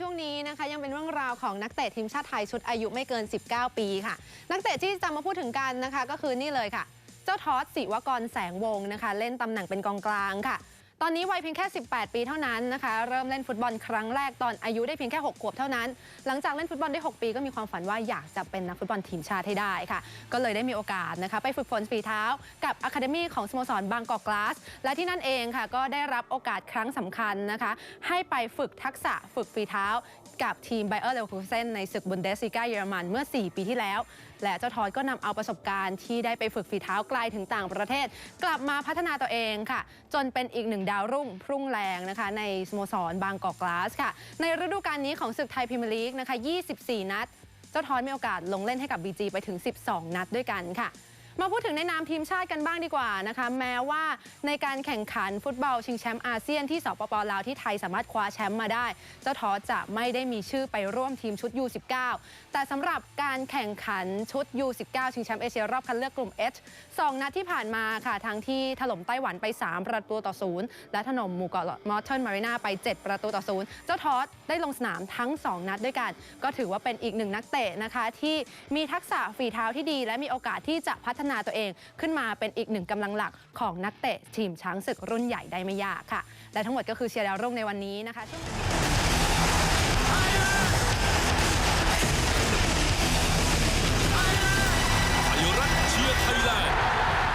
ช่วงนี้นะคะยังเป็นเรื่องราวของนักเตะทีมชาติไทยชุดอายุไม่เกิน 19 ปีค่ะ นักเตะที่จะมาพูดถึงกันนะคะ ก็คือนี่เลยค่ะ เจ้าทอสศิวกรแสงวงศ์นะคะ เล่นตำแหน่งเป็นกองกลางค่ะ ตอนนี้วัยเพียงแค่ 18 ปีเท่านั้นนะคะ เริ่มเล่นฟุตบอลครั้งแรกตอนอายุได้เพียงแค่ 6 ขวบเท่านั้น หลังจากเล่นฟุตบอลได้ 6 ปีก็มีความฝันว่าอยากจะเป็นนักฟุตบอลทีมชาติให้ได้ค่ะ ก็เลยได้มีโอกาสนะคะไปฝึกฝนฝีเท้ากับอะคาเดมี่ของสโมสรบางกอกกลาส และที่นั่นเองค่ะ ก็ได้รับโอกาสครั้งสำคัญนะคะ ให้ไปฝึกทักษะฝึกฝีเท้ากับทีมไบเออร์เลวคูเซนในศึกบุนเดสลิกาเยอรมันเมื่อ 4 ปีที่แล้ว และเจ้าทอยก็นำเอาประสบการณ์ที่ได้ไปฝึกฝีเท้าไกลถึงต่างประเทศ กลับมาพัฒนาตัวเองค่ะ จนเป็นอีกหนึ่งดาวรุ่งพรุ่งแรงนะคะในสโมสรบางกอกกลาสค่ะ ในฤดูกาลนี้ของศึกไทยพรีเมียร์ลีกนะคะ 24 นัด เจ้าทอนมีโอกาสลงเล่นให้กับ BG ไปถึง 12 นัดด้วยกันค่ะ มาพูดถึงในนามทีมชาติกันบ้างดีกว่านะคะแม้ว่าในการแข่งขันฟุตบอลชิงแชมป์อาเซียนที่สปปลาวที่ไทยสามารถคว้าแชมป์มาได้ เจ้าทอจะไม่ได้มีชื่อไปร่วมทีมชุด U19 แต่สำหรับการแข่งขันชุด U19 ชิงแชมป์เอเชียรอบคัดเลือกกลุ่ม H สองนัดที่ผ่านมาค่ะทั้งที่ถล่มไต้หวันไป 3 ประตูต่อศูนย์และถล่มหมู่เกาะมอร์เทนมารีนาไป 7 ประตูต่อศูนย์เจ้าทอได้ลงสนามทั้ง 2 นัดด้วยกัน ก็ถือว่าเป็นอีกหนึ่งนักเตะนะคะที่มีทักษะฝีเท้าที่ดี และมีโอกาสที่จะพัฒนาตัวเองขึ้นมาเป็นอีกหนึ่งกำลังหลักของนักเตะทีมช้างศึกรุ่นใหญ่ได้ไม่ยากค่ะ และทั้งหมดก็คือเชียร์ดาวรุ่งในวันนี้นะคะ